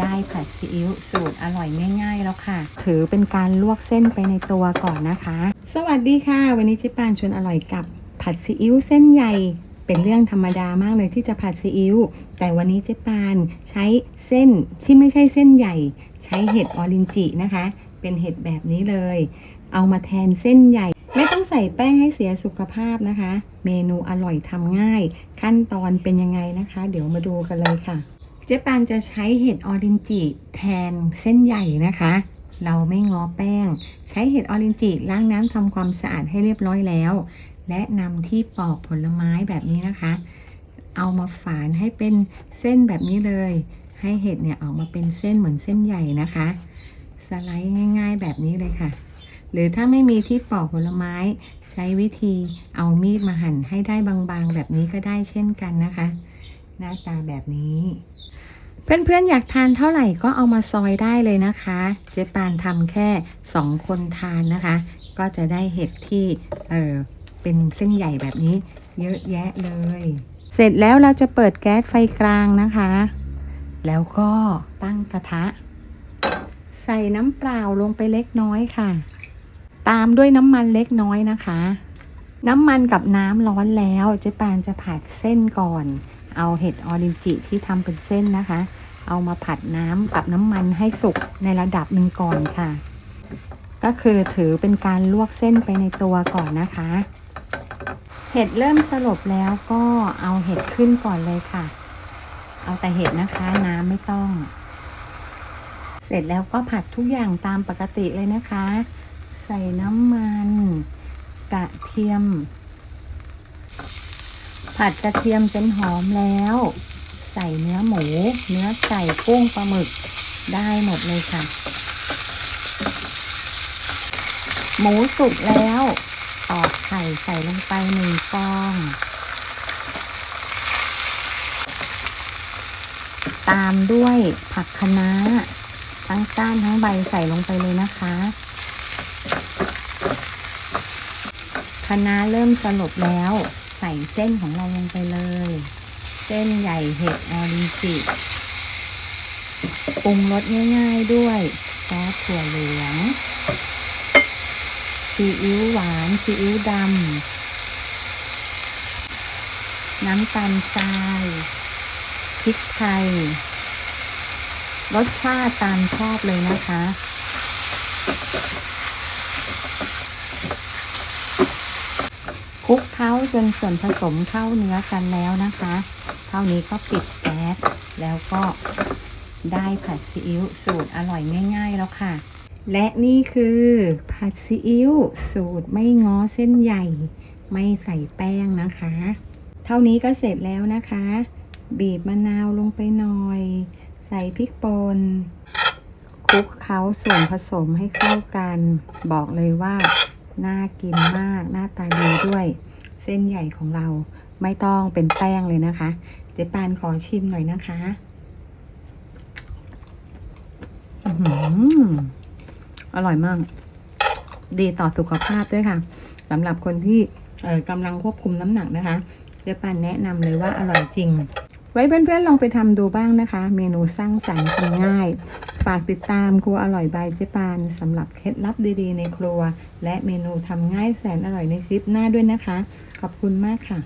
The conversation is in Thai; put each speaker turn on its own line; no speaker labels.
ได้ผัดซีอิ๊วสูตรอร่อยง่าย ๆ แล้วค่ะ ถือเป็นการลวกเส้นไปในตัวก่อนนะคะ สวัสดีค่ะ วันนี้เจ๊ปานชวนอร่อยกับผัดซีอิ๊วเส้นใหญ่ เป็นเรื่องธรรมดามากเลยที่จะผัดซีอิ๊วแต่วันนี้เจ๊ปานใช้เส้นที่ไม่ใช่เส้นใหญ่ ใช้เห็ดออรินจินะคะ เป็นเห็ดแบบนี้เลย เอามาแทนเส้นใหญ่ ไม่ต้องใส่แป้งให้เสียสุขภาพนะคะ เมนูอร่อยทำง่าย ขั้นตอนเป็นยังไงนะคะ เดี๋ยวมาดูกันเลยค่ะ เจ๊ปานจะใช้เห็ดออรินจิแทนเส้นใหญ่นะคะ เราไม่งอแป้ง ใช้เห็ดออรินจิล้างน้ำทำความสะอาดให้เรียบร้อยแล้ว และนำที่ปอกผลไม้แบบนี้นะคะ เอามาฝานให้เป็นเส้นแบบนี้เลย ให้เห็ดเนี่ยออกมาเป็นเส้นเหมือนเส้นใหญ่นะคะ สไลด์ง่าย ๆ แบบนี้เลยค่ะ หรือถ้าไม่มีที่ปอกผลไม้ ใช้วิธีเอามีดมาหั่นให้ได้บางๆ แบบนี้ก็ได้เช่นกันนะคะ หน้าตาแบบนี้ เพื่อนๆอยากทานเท่าไหร่ก็เอามาซอยได้เลยนะคะ เจ๊ปานทำแค่2คนทานนะคะ ก็จะได้เห็ดที่เออเป็นเส้นใหญ่แบบนี้เยอะแยะเลย เสร็จแล้วเราจะเปิดแก๊สไฟกลางนะคะ แล้วก็ตั้งกระทะ ใส่น้ำเปล่าลงไปเล็กน้อยค่ะ ตามด้วยน้ำมันเล็กน้อยนะคะ น้ำมันกับน้ำร้อนแล้วเจ๊ปานจะผัดเส้นก่อน เอาเห็ดออรินจิที่ทำเป็นเส้นนะคะ เอามาผัดน้ำกับน้ำมันให้สุกในระดับหนึ่งก่อนค่ะ ก็คือถือเป็นการลวกเส้นไปในตัวก่อนนะคะ เห็ดเริ่มสลบแล้วก็เอาเห็ดขึ้นก่อนเลยค่ะ เอาแต่เห็ดนะคะน้ำไม่ต้อง เสร็จแล้วก็ผัดทุกอย่างตามปกติเลยนะคะ ใส่น้ำมัน กระเทียม ผัดกระเทียมจนหอมแล้ว ใส่เนื้อหมู เนื้อไก่กุ้งปลาหมึกได้หมดเลยค่ะ หมูสุกแล้วตอกไข่ใส่ลงไปหนึ่งฟอง ตามด้วยผักคะน้าทั้งก้านทั้งใบใส่ลงไปเลยนะคะคะน้าเริ่มสลบแล้ว ส่เส้นของเราลงไปเลย เส้นใหญ่เห็ดออริจิปรุงรสง่ายๆด้วยซอสถั่วเหลืองซีอิ๊วหวานซีอิ๊วดำน้ำตาลทรายพริกไทย รสชาติตามชอบเลยนะคะ คลุก เคล้าจนส่วนผสมเข้าเนื้อกันแล้วนะคะเท่านี้ก็ปิดแก๊สแล้วก็ได้ผัดซีอิ๊วสูตรอร่อยง่าย ๆ แล้วค่ะ และนี่คือผัดซีอิ๊วสูตรไม่ง้อเส้นใหญ่ ไม่ใส่แป้งนะคะ เท่านี้ก็เสร็จแล้วนะคะ บีบมะนาวลงไปหน่อย ใส่พริกป่นคลุกเคล้าส่วนผสมให้เข้ากัน บอกเลยว่า น่ากินมาก หน้าตาดีด้วย เส้นใหญ่ของเราไม่ต้องเป็นแป้งเลยนะคะ เจ๊ปานขอชิมหน่อยนะคะอร่อยมาก ดีต่อสุขภาพด้วยค่ะสำหรับคนที่กำลังควบคุมน้ำหนักนะคะเจ๊ปานแนะนำเลยว่าอร่อยจริง ไว้เพื่อนๆลองไปทำดูบ้างนะคะ เมนูสร้างสรรค์ทำง่าย ฝากติดตามครัวอร่อยบายเจ๊ปานสำหรับเคล็ดลับดีๆในครัว และเมนูทำง่ายแสนอร่อยในคลิปหน้าด้วยนะคะ ขอบคุณมากค่ะ